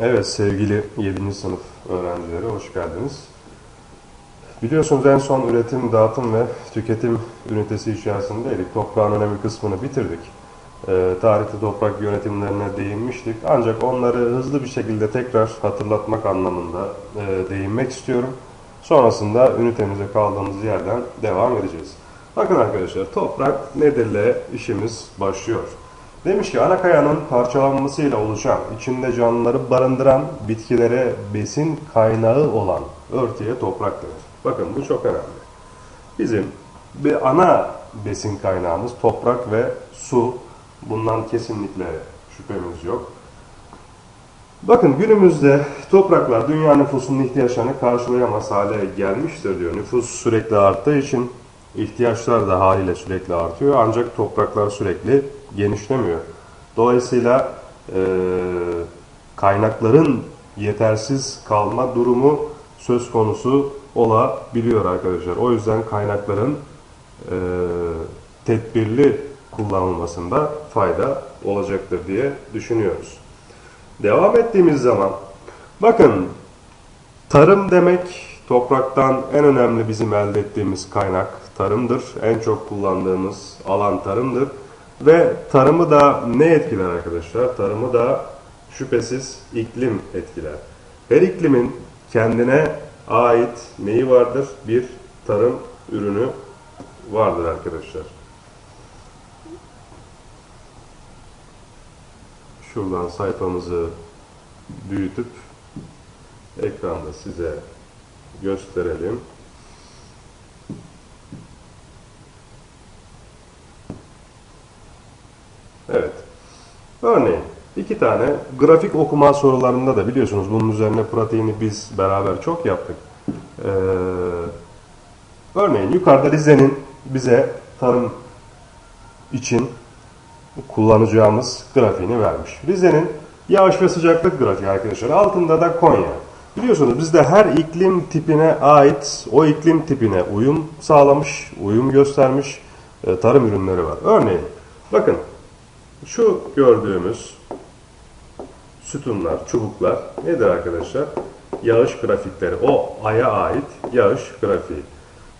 Evet sevgili 7. sınıf öğrencileri hoş geldiniz. Biliyorsunuz en son üretim, dağıtım ve tüketim ünitesi içerisindeydik. Toprağın önemli kısmını bitirdik. Ee, tarihte toprak yönetimlerine değinmiştik. Ancak onları hızlı bir şekilde tekrar hatırlatmak anlamında e, değinmek istiyorum. Sonrasında ünitemize kaldığımız yerden devam edeceğiz. Bakın arkadaşlar toprak nedirle işimiz başlıyor. Demiş ki ana kayanın parçalanmasıyla oluşan, içinde canlıları barındıran, bitkilere besin kaynağı olan örtüye toprak denir. Bakın bu çok önemli. Bizim bir ana besin kaynağımız toprak ve su. Bundan kesinlikle şüphemiz yok. Bakın günümüzde topraklar dünya nüfusunun ihtiyaçlarını karşılayamaz hale gelmiştir diyor. Nüfus sürekli arttığı için ihtiyaçlar da haliyle sürekli artıyor. Ancak topraklar sürekli genişlemiyor. Dolayısıyla e, kaynakların yetersiz kalma durumu söz konusu olabiliyor arkadaşlar. O yüzden kaynakların e, tedbirli kullanılmasında fayda olacaktır diye düşünüyoruz. Devam ettiğimiz zaman bakın tarım demek topraktan en önemli bizim elde ettiğimiz kaynak tarımdır. En çok kullandığımız alan tarımdır. Ve tarımı da ne etkiler arkadaşlar? Tarımı da şüphesiz iklim etkiler. Her iklimin kendine ait neyi vardır? Bir tarım ürünü vardır arkadaşlar. Şuradan sayfamızı büyütüp ekranda size gösterelim. Evet. Örneğin iki tane grafik okuma sorularında da biliyorsunuz bunun üzerine pratiğini biz beraber çok yaptık. Ee, örneğin yukarıda Rize'nin bize tarım için kullanacağımız grafiğini vermiş. Rize'nin yağış ve sıcaklık grafiği arkadaşlar. Altında da Konya. Biliyorsunuz bizde her iklim tipine ait o iklim tipine uyum sağlamış, uyum göstermiş e, tarım ürünleri var. Örneğin bakın şu gördüğümüz sütunlar, çubuklar nedir arkadaşlar? Yağış grafikleri. O aya ait yağış grafiği.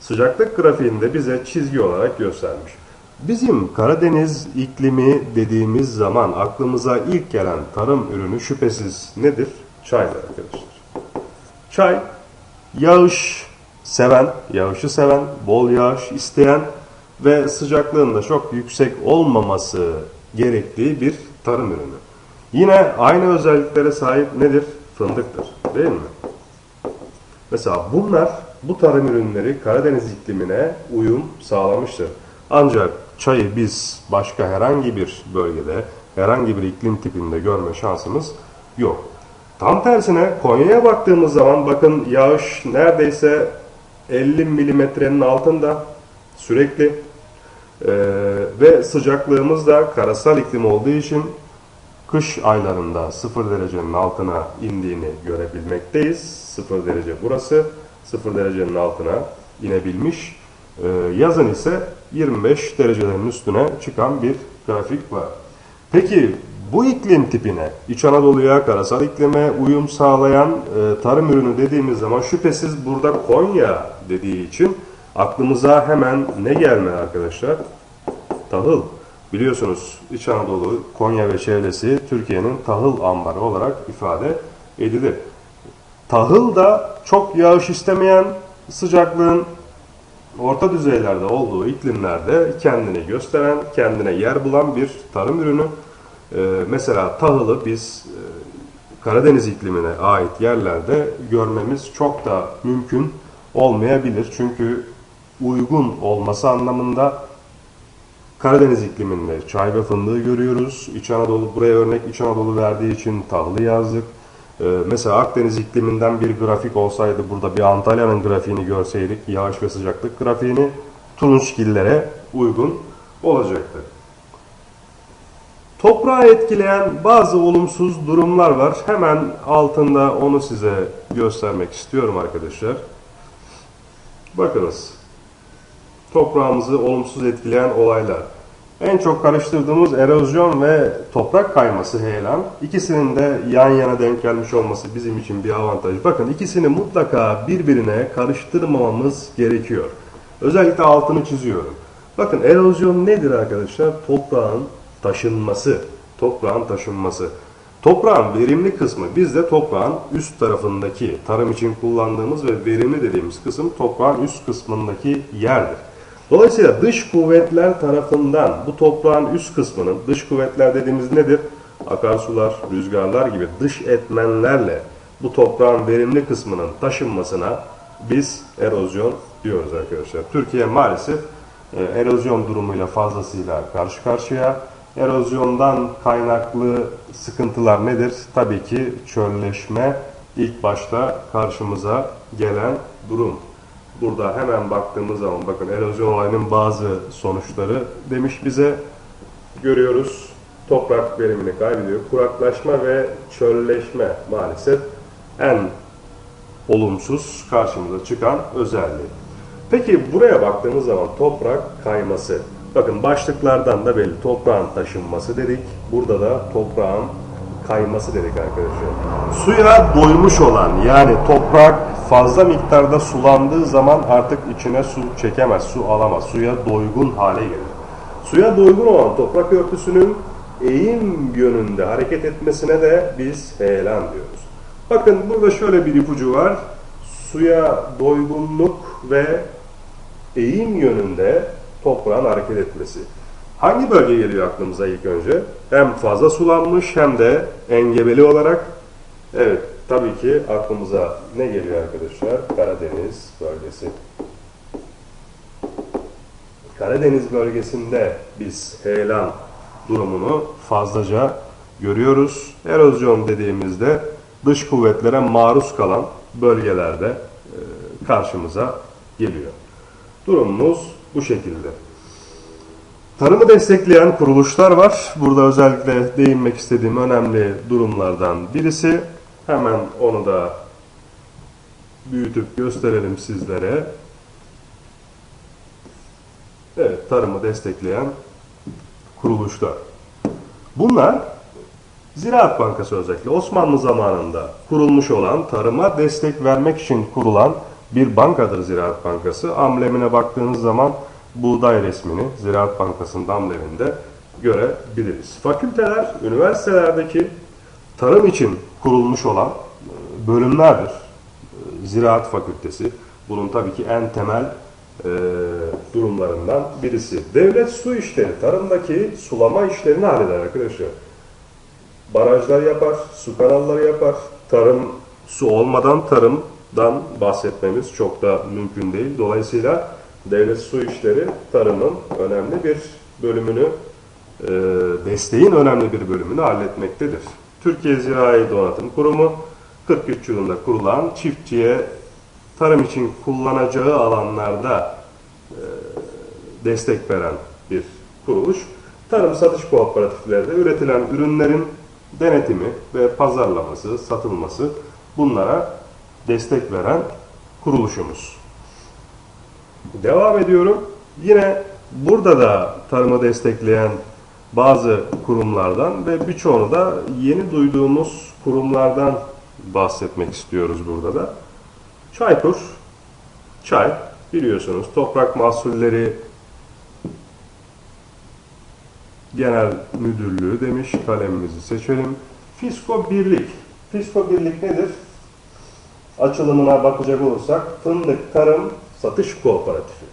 Sıcaklık grafiğinde bize çizgi olarak göstermiş. Bizim Karadeniz iklimi dediğimiz zaman aklımıza ilk gelen tarım ürünü şüphesiz nedir? Çaydır arkadaşlar. Çay, yağış seven, yağışı seven, bol yağış isteyen ve sıcaklığın da çok yüksek olmaması gerektiği bir tarım ürünü. Yine aynı özelliklere sahip nedir? Fındıktır. Değil mi? Mesela bunlar, bu tarım ürünleri Karadeniz iklimine uyum sağlamıştır. Ancak çayı biz başka herhangi bir bölgede, herhangi bir iklim tipinde görme şansımız yok. Tam tersine Konya'ya baktığımız zaman bakın yağış neredeyse 50 milimetrenin altında sürekli ee, ve sıcaklığımız da karasal iklim olduğu için kış aylarında 0 derecenin altına indiğini görebilmekteyiz. 0 derece burası 0 derecenin altına inebilmiş. Ee, yazın ise 25 derecelerin üstüne çıkan bir grafik var. Peki bu iklim tipine, İç Anadolu'ya, karasal iklime uyum sağlayan e, tarım ürünü dediğimiz zaman şüphesiz burada Konya dediği için aklımıza hemen ne gelme arkadaşlar? Tahıl. Biliyorsunuz İç Anadolu, Konya ve çevresi Türkiye'nin tahıl ambarı olarak ifade edilir. Tahıl da çok yağış istemeyen sıcaklığın orta düzeylerde olduğu iklimlerde kendini gösteren, kendine yer bulan bir tarım ürünü. Ee, mesela tahılı biz e, Karadeniz iklimine ait yerlerde görmemiz çok da mümkün olmayabilir. Çünkü uygun olması anlamında Karadeniz ikliminde çay ve fındığı görüyoruz. İç Anadolu buraya örnek İç Anadolu verdiği için tahılı yazdık. Ee, mesela Akdeniz ikliminden bir grafik olsaydı burada bir Antalya'nın grafiğini görseydik yağış ve sıcaklık grafiğini turunçgillere uygun olacaktı. Toprağı etkileyen bazı olumsuz durumlar var. Hemen altında onu size göstermek istiyorum arkadaşlar. Bakınız. Toprağımızı olumsuz etkileyen olaylar. En çok karıştırdığımız erozyon ve toprak kayması heyelan. İkisinin de yan yana denk gelmiş olması bizim için bir avantaj. Bakın ikisini mutlaka birbirine karıştırmamamız gerekiyor. Özellikle altını çiziyorum. Bakın erozyon nedir arkadaşlar? Toprağın taşınması. Toprağın taşınması. Toprağın verimli kısmı bizde toprağın üst tarafındaki tarım için kullandığımız ve verimli dediğimiz kısım toprağın üst kısmındaki yerdir. Dolayısıyla dış kuvvetler tarafından bu toprağın üst kısmının dış kuvvetler dediğimiz nedir? Akarsular, rüzgarlar gibi dış etmenlerle bu toprağın verimli kısmının taşınmasına biz erozyon diyoruz arkadaşlar. Türkiye maalesef e, erozyon durumuyla fazlasıyla karşı karşıya. Erozyondan kaynaklı sıkıntılar nedir? Tabii ki çölleşme ilk başta karşımıza gelen durum. Burada hemen baktığımız zaman bakın erozyon olayının bazı sonuçları demiş bize görüyoruz. Toprak verimini kaybediyor. Kuraklaşma ve çölleşme maalesef en olumsuz karşımıza çıkan özelliği. Peki buraya baktığımız zaman toprak kayması. Bakın başlıklardan da belli. Toprağın taşınması dedik. Burada da toprağın kayması dedik arkadaşlar. Suya doymuş olan yani toprak fazla miktarda sulandığı zaman artık içine su çekemez, su alamaz. Suya doygun hale gelir. Suya doygun olan toprak örtüsünün eğim yönünde hareket etmesine de biz heyelan diyoruz. Bakın burada şöyle bir ipucu var. Suya doygunluk ve eğim yönünde toprağın hareket etmesi. Hangi bölge geliyor aklımıza ilk önce? Hem fazla sulanmış hem de engebeli olarak. Evet, tabii ki aklımıza ne geliyor arkadaşlar? Karadeniz bölgesi. Karadeniz bölgesinde biz heyelan durumunu fazlaca görüyoruz. Erozyon dediğimizde dış kuvvetlere maruz kalan bölgelerde e, karşımıza geliyor. Durumumuz bu şekilde. Tarımı destekleyen kuruluşlar var. Burada özellikle değinmek istediğim önemli durumlardan birisi. Hemen onu da büyütüp gösterelim sizlere. Evet, tarımı destekleyen kuruluşlar. Bunlar Ziraat Bankası özellikle Osmanlı zamanında kurulmuş olan tarıma destek vermek için kurulan bir bankadır Ziraat Bankası. Amblemine baktığınız zaman buğday resmini Ziraat Bankası'nın ambleminde görebiliriz. Fakülteler, üniversitelerdeki tarım için kurulmuş olan e, bölümlerdir. E, Ziraat Fakültesi bunun tabii ki en temel e, durumlarından birisi. Devlet su işleri, tarımdaki sulama işlerini halleder arkadaşlar. Barajlar yapar, su kanalları yapar. Tarım, su olmadan tarımdan bahsetmemiz çok da mümkün değil. Dolayısıyla devlet su işleri tarımın önemli bir bölümünü, e, desteğin önemli bir bölümünü halletmektedir. Türkiye Zirai Donatım Kurumu 43 yılında kurulan çiftçiye tarım için kullanacağı alanlarda e, destek veren bir kuruluş. Tarım satış kooperatiflerinde üretilen ürünlerin denetimi ve pazarlaması, satılması bunlara destek veren kuruluşumuz. Devam ediyorum. Yine burada da tarımı destekleyen bazı kurumlardan ve birçoğunu da yeni duyduğumuz kurumlardan bahsetmek istiyoruz burada da. Çaykur, çay biliyorsunuz toprak mahsulleri genel müdürlüğü demiş kalemimizi seçelim. Fisko Birlik. Fisko Birlik nedir? Açılımına bakacak olursak Fındık Tarım Satış Kooperatifi.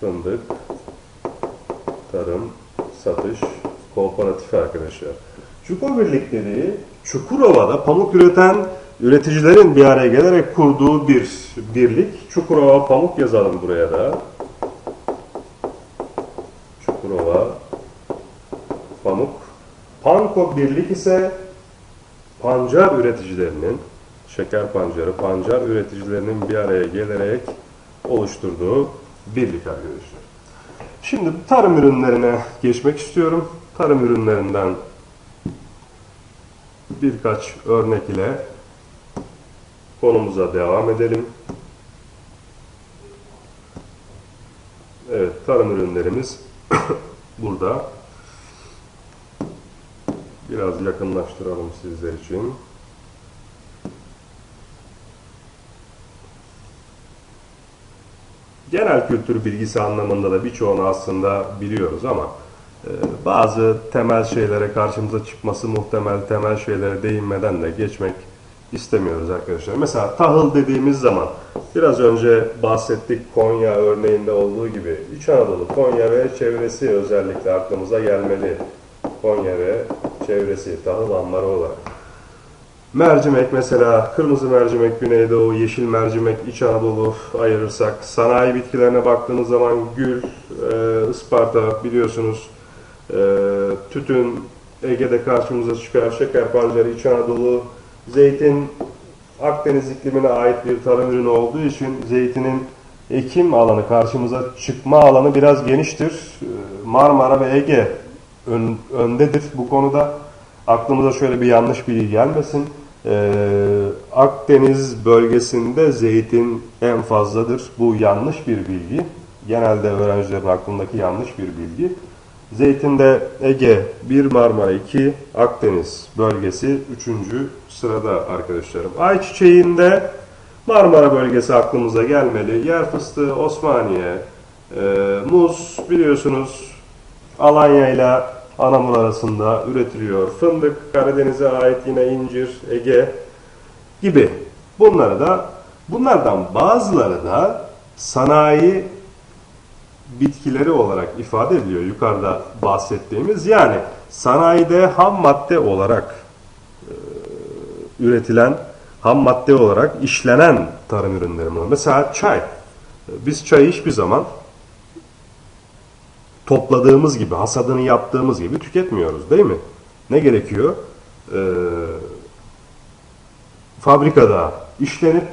Fındık Tarım Satış Kooperatifi arkadaşlar. Çukur Birlik dediği Çukurova'da pamuk üreten üreticilerin bir araya gelerek kurduğu bir birlik. Çukurova Pamuk yazalım buraya da. Çukurova Pamuk. Panko Birlik ise pancar üreticilerinin, şeker pancarı, pancar üreticilerinin bir araya gelerek oluşturduğu birlik arkadaşlar. Şimdi tarım ürünlerine geçmek istiyorum. Tarım ürünlerinden birkaç örnek ile konumuza devam edelim. Evet, tarım ürünlerimiz burada. Biraz yakınlaştıralım sizler için. Genel kültür bilgisi anlamında da birçoğunu aslında biliyoruz ama e, bazı temel şeylere karşımıza çıkması muhtemel temel şeylere değinmeden de geçmek istemiyoruz arkadaşlar. Mesela tahıl dediğimiz zaman biraz önce bahsettik Konya örneğinde olduğu gibi İç Anadolu, Konya ve çevresi özellikle aklımıza gelmeli. Konya ve çevresi tahıl anları olarak. Mercimek mesela kırmızı mercimek Güneydoğu, yeşil mercimek İç Anadolu ayırırsak sanayi bitkilerine baktığınız zaman gül, e, Isparta biliyorsunuz e, tütün Ege'de karşımıza çıkar, şeker pancarı İç Anadolu, zeytin Akdeniz iklimine ait bir tarım ürünü olduğu için zeytinin ekim alanı karşımıza çıkma alanı biraz geniştir. E, Marmara ve Ege ön, öndedir bu konuda. Aklımıza şöyle bir yanlış bilgi gelmesin. Ee, Akdeniz bölgesinde zeytin en fazladır. Bu yanlış bir bilgi. Genelde öğrencilerin aklındaki yanlış bir bilgi. Zeytinde Ege 1, Marmara 2, Akdeniz bölgesi 3. sırada arkadaşlarım. Ayçiçeğinde Marmara bölgesi aklımıza gelmeli. Yer fıstığı Osmaniye, e, muz biliyorsunuz Alanya ile Anamur arasında üretiliyor. Fındık, Karadeniz'e ait yine incir, Ege gibi. Bunları da bunlardan bazıları da sanayi bitkileri olarak ifade ediliyor yukarıda bahsettiğimiz. Yani sanayide ham madde olarak e, üretilen, ham madde olarak işlenen tarım ürünleri. Mesela çay. Biz çayı hiçbir zaman topladığımız gibi, hasadını yaptığımız gibi tüketmiyoruz değil mi? Ne gerekiyor? Ee, fabrikada işlenip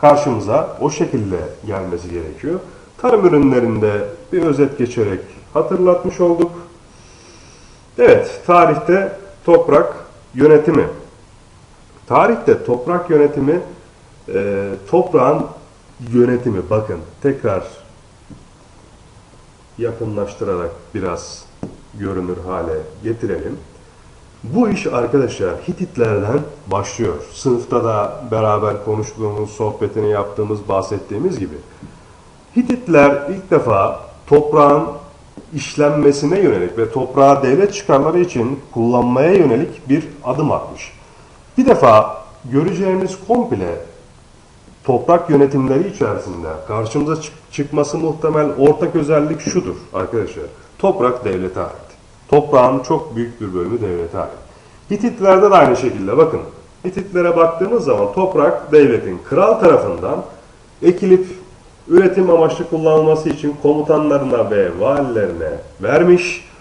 karşımıza o şekilde gelmesi gerekiyor. Tarım ürünlerinde bir özet geçerek hatırlatmış olduk. Evet, tarihte toprak yönetimi. Tarihte toprak yönetimi, e, toprağın yönetimi. Bakın tekrar yakınlaştırarak biraz görünür hale getirelim. Bu iş arkadaşlar Hititlerden başlıyor. Sınıfta da beraber konuştuğumuz, sohbetini yaptığımız, bahsettiğimiz gibi. Hititler ilk defa toprağın işlenmesine yönelik ve toprağı devlet çıkarları için kullanmaya yönelik bir adım atmış. Bir defa göreceğimiz komple toprak yönetimleri içerisinde karşımıza çık çıkması muhtemel ortak özellik şudur arkadaşlar. Toprak devlete ait. Toprağın çok büyük bir bölümü devlete ait. Hititlerde de aynı şekilde bakın. Hititlere baktığımız zaman toprak devletin kral tarafından ekilip üretim amaçlı kullanılması için komutanlarına ve valilerine vermiş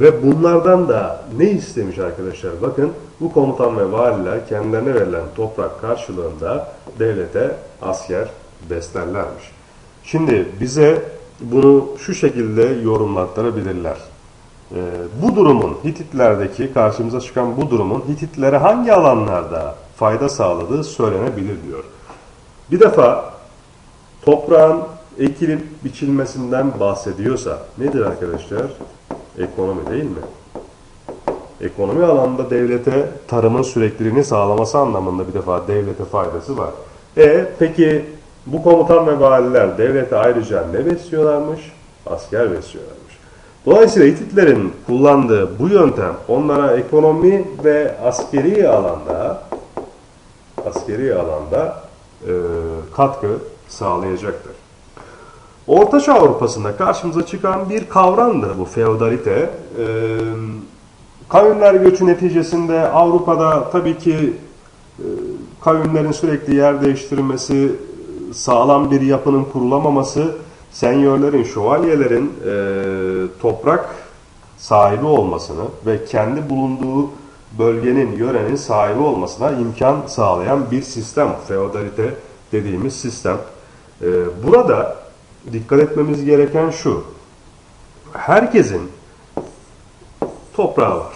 ve bunlardan da ne istemiş arkadaşlar? Bakın bu komutan ve valiler kendilerine verilen toprak karşılığında devlete asker beslerlermiş. Şimdi bize bunu şu şekilde yorumlattırabilirler. Ee, bu durumun Hititlerdeki karşımıza çıkan bu durumun Hititlere hangi alanlarda fayda sağladığı söylenebilir diyor. Bir defa toprağın ekilip biçilmesinden bahsediyorsa nedir arkadaşlar? Ekonomi değil mi? Ekonomi alanında devlete tarımın sürekliliğini sağlaması anlamında bir defa devlete faydası var. E peki bu komutan ve valiler devlete ayrıca ne besliyorlarmış? Asker besliyorlarmış. Dolayısıyla Hititlerin kullandığı bu yöntem onlara ekonomi ve askeri alanda askeri alanda e, katkı sağlayacaktır. Ortaçağ Avrupa'sında karşımıza çıkan bir kavramdır bu feodalite. E, kavimler göçü neticesinde Avrupa'da tabii ki e, kavimlerin sürekli yer değiştirmesi, sağlam bir yapının kurulamaması, senyörlerin, şövalyelerin e, toprak sahibi olmasını ve kendi bulunduğu bölgenin, yörenin sahibi olmasına imkan sağlayan bir sistem. Feodalite dediğimiz sistem. E, burada dikkat etmemiz gereken şu. Herkesin toprağı var.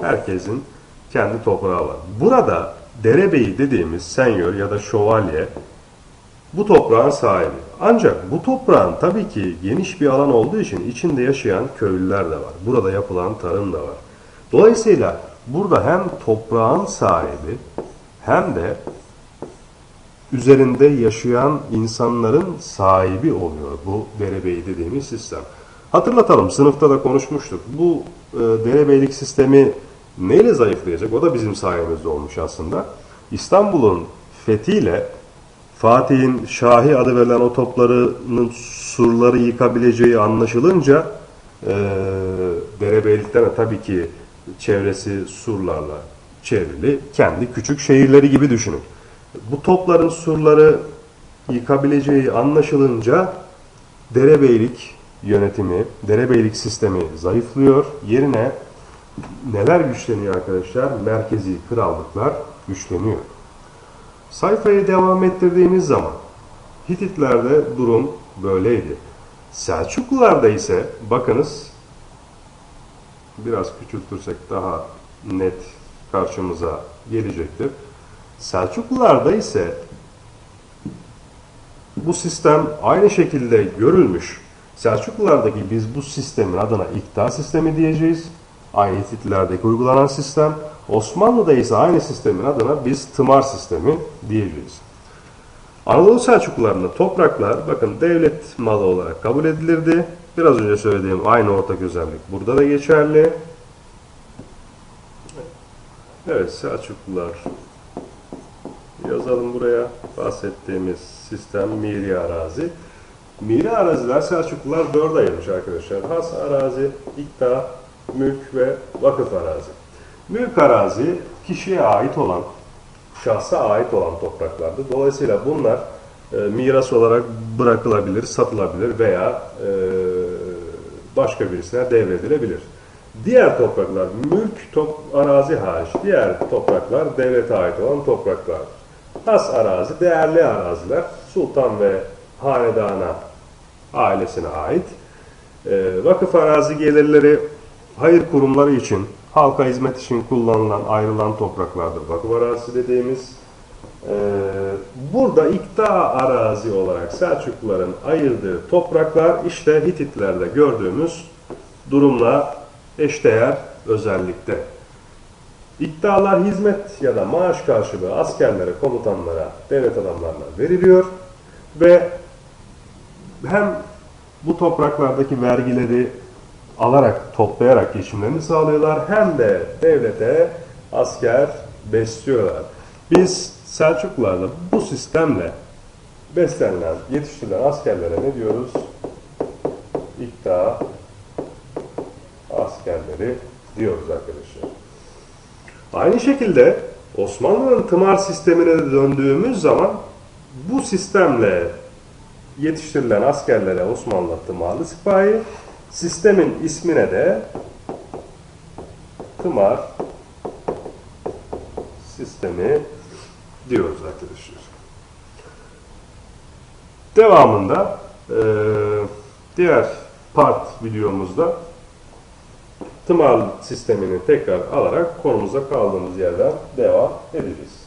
Herkesin kendi toprağı var. Burada derebeyi dediğimiz senyör ya da şövalye bu toprağın sahibi. Ancak bu toprağın tabii ki geniş bir alan olduğu için içinde yaşayan köylüler de var. Burada yapılan tarım da var. Dolayısıyla burada hem toprağın sahibi hem de üzerinde yaşayan insanların sahibi oluyor bu derebeyi dediğimiz sistem. Hatırlatalım sınıfta da konuşmuştuk. Bu e, derebeylik sistemi neyle zayıflayacak? O da bizim sayemizde olmuş aslında. İstanbul'un fethiyle Fatih'in Şahi adı verilen o toplarının surları yıkabileceği anlaşılınca e, derebeylikten de tabii ki çevresi surlarla çevrili kendi küçük şehirleri gibi düşünün. Bu topların surları yıkabileceği anlaşılınca derebeylik yönetimi, derebeylik sistemi zayıflıyor. Yerine neler güçleniyor arkadaşlar? Merkezi krallıklar güçleniyor. Sayfayı devam ettirdiğimiz zaman Hititlerde durum böyleydi. Selçuklularda ise bakınız biraz küçültürsek daha net karşımıza gelecektir. Selçuklularda ise bu sistem aynı şekilde görülmüş. Selçuklulardaki biz bu sistemin adına ikta sistemi diyeceğiz. Aynı Hititlerdeki uygulanan sistem. Osmanlı'da ise aynı sistemin adına biz tımar sistemi diyeceğiz. Anadolu Selçuklularında topraklar bakın devlet malı olarak kabul edilirdi. Biraz önce söylediğim aynı ortak özellik burada da geçerli. Evet Selçuklular yazalım buraya bahsettiğimiz sistem miri arazi. Miri araziler Selçuklular dörde ayırmış arkadaşlar. Has arazi, ikta, mülk ve vakıf arazi. Mülk arazi kişiye ait olan, şahsa ait olan topraklardır. Dolayısıyla bunlar e, miras olarak bırakılabilir, satılabilir veya e, başka birisine devredilebilir. Diğer topraklar, mülk top, arazi hariç, diğer topraklar devlete ait olan topraklar. Has arazi, değerli araziler, sultan ve hanedana ailesine ait. E, vakıf arazi gelirleri hayır kurumları için, halka hizmet için kullanılan, ayrılan topraklardır. Vakıf arazisi dediğimiz. E, burada ikta arazi olarak Selçukluların ayırdığı topraklar işte Hititlerde gördüğümüz durumla eşdeğer özellikte. İddialar hizmet ya da maaş karşılığı askerlere, komutanlara, devlet adamlarına veriliyor ve hem bu topraklardaki vergileri alarak, toplayarak geçimlerini sağlıyorlar hem de devlete asker besliyorlar. Biz Selçuklularla bu sistemle beslenilen, yetiştirilen askerlere ne diyoruz? İkta askerleri diyoruz arkadaşlar. Aynı şekilde Osmanlı'nın tımar sistemine döndüğümüz zaman bu sistemle yetiştirilen askerlere Osmanlı tımarlı sipahi, sistemin ismine de tımar sistemi diyoruz arkadaşlar. Devamında diğer part videomuzda tımar sistemini tekrar alarak konumuza kaldığımız yerden devam edeceğiz.